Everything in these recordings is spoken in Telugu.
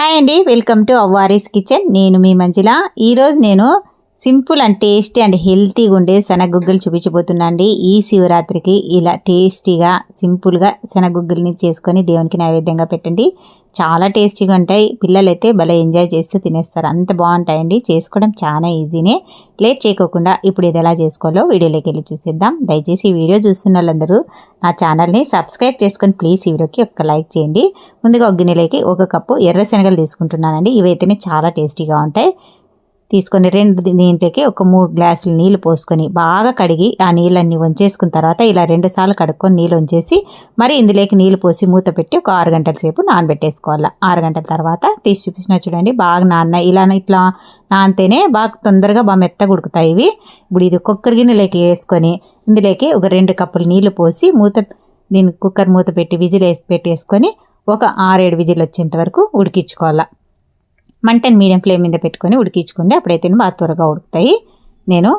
హాయ్ అండి వెల్కమ్ టు అవ్వారీస్ కిచెన్. నేను మీ మంజుల. ఈరోజు నేను సింపుల్ అండ్ టేస్టీ అండ్ హెల్తీగా ఉండే శనగగుగ్గలు చూపించబోతున్నా అండి ఈ శివరాత్రికి ఇలా టేస్టీగా సింపుల్గా శనగగుగ్గల్ని చేసుకొని దేవునికి నైవేద్యంగా పెట్టండి. చాలా టేస్టీగా ఉంటాయి. పిల్లలైతే భలే ఎంజాయ్ చేస్తూ తినేస్తారు. అంత బాగుంటాయండి. చేసుకోవడం చాలా ఈజీనే. లేట్ చేయకోకుండా ఇప్పుడు ఇది ఎలా చేసుకోవాలో వీడియోలోకి వెళ్ళి చూసేద్దాం. దయచేసి ఈ వీడియో చూస్తున్న వాళ్ళందరూ నా ఛానల్ని సబ్స్క్రైబ్ చేసుకొని ప్లీజ్ ఈ వీడియోకి ఒక లైక్ చేయండి. ముందుగా ఒక గిన్నెలోకి ఒక కప్పు ఎర్ర శనగలు తీసుకుంటున్నానండి. ఇవైతేనే చాలా టేస్టీగా ఉంటాయి. తీసుకొని రెండు దీంట్లోకి ఒక మూడు గ్లాసులు నీళ్ళు పోసుకొని బాగా కడిగి ఆ నీళ్ళన్నీ వంచేసుకున్న తర్వాత ఇలా రెండు సార్లు కడుక్కొని నీళ్ళు వంచేసి మరి ఇందులోకి నీళ్ళు పోసి మూత పెట్టి ఒక ఆరు గంటల సేపు నానబెట్టేసుకోవాలి. ఆరు గంటల తర్వాత తీసి చూపించిన చూడండి బాగా నాన్న ఇలా ఇట్లా నానితేనే బాగా తొందరగా బాగా మెత్తగా ఉడుకుతాయి ఇవి. ఇప్పుడు ఇది కుక్కర్ గిన్నెలోకి వేసుకొని ఇందులోకి ఒక రెండు కప్పులు నీళ్ళు పోసి మూత దీన్ని కుక్కర్ మూత పెట్టి విజిల్ వేసి పెట్టేసుకొని ఒక ఆరేడు విజిల్ వచ్చేంత వరకు ఉడికించుకోవాలి. మంటన్ మీడియం ఫ్లేమ్ మీద పెట్టుకొని ఉడికించుకోండి అప్పుడైతే బాగా త్వరగా ఉడుకుతాయి. నేను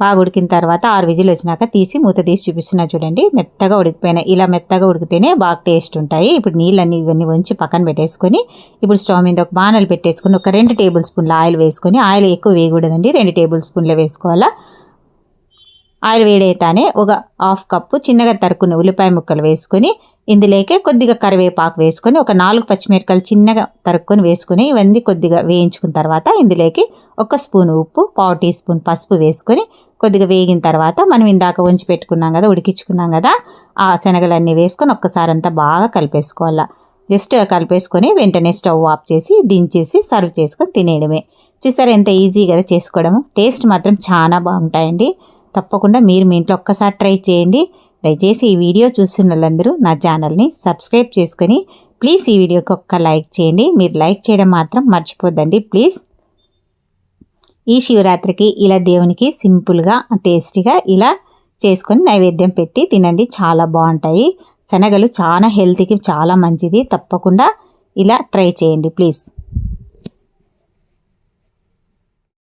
బాగా ఉడికిన తర్వాత ఆరు విజిల్ వచ్చినాక తీసి మూత తీసి చూపిస్తున్నా చూడండి. మెత్తగా ఉడికిపోయినాయి ఇలా మెత్తగా ఉడికితేనే బాగా టేస్ట్ ఉంటాయి. ఇప్పుడు నీళ్ళన్నీ ఇవన్నీ వంచి పక్కన పెట్టేసుకొని ఇప్పుడు స్టవ్ మీద ఒక బాణలు పెట్టేసుకొని ఒక రెండు టేబుల్ స్పూన్ల ఆయిల్ వేసుకొని ఆయిల్ ఎక్కువ వేయకూడదండి. రెండు టేబుల్ స్పూన్లు వేసుకోవాలా. ఆయిల్ వేడైతానే ఒక హాఫ్ కప్పు చిన్నగా తరుకున్న ఉల్లిపాయ ముక్కలు వేసుకొని ఇందులోకే కొద్దిగా కరివేపాకు వేసుకొని ఒక నాలుగు పచ్చిమిరపకాయలు చిన్నగా తరుక్కొని వేసుకొని ఇవన్నీ కొద్దిగా వేయించుకున్న తర్వాత ఇందులోకి ఒక స్పూన్ ఉప్పు పావు టీ స్పూన్ పసుపు వేసుకొని కొద్దిగా వేగిన తర్వాత మనం ఇందాక ఉంచి పెట్టుకున్నాం కదా ఉడికించుకున్నాం కదా ఆ శనగలన్నీ వేసుకొని ఒక్కసారి అంతా బాగా కలిపేసుకోవాలి. జస్ట్ కలిపేసుకొని వెంటనే స్టవ్ ఆఫ్ చేసి దించేసి సర్వ్ చేసుకొని తినేయడమే. చూసారా ఎంత ఈజీ కదా చేసుకోవడము? టేస్ట్ మాత్రం చాలా బాగుంటాయండి. తప్పకుండా మీరు మీ ఇంట్లో ఒక్కసారి ట్రై చేయండి. దయచేసి ఈ వీడియో చూస్తున్న వాళ్ళందరూ నా ఛానల్ని సబ్స్క్రైబ్ చేసుకొని ప్లీజ్ ఈ వీడియోకి ఒక్క లైక్ చేయండి. మీరు లైక్ చేయడం మాత్రం మర్చిపోద్దండి. ప్లీజ్. ఈ శివరాత్రికి ఇలా దేవునికి సింపుల్గా టేస్టీగా ఇలా చేసుకొని నైవేద్యం పెట్టి తినండి. చాలా బాగుంటాయి. శనగలు చాలా హెల్త్కి చాలా మంచిది. తప్పకుండా ఇలా ట్రై చేయండి. ప్లీజ్.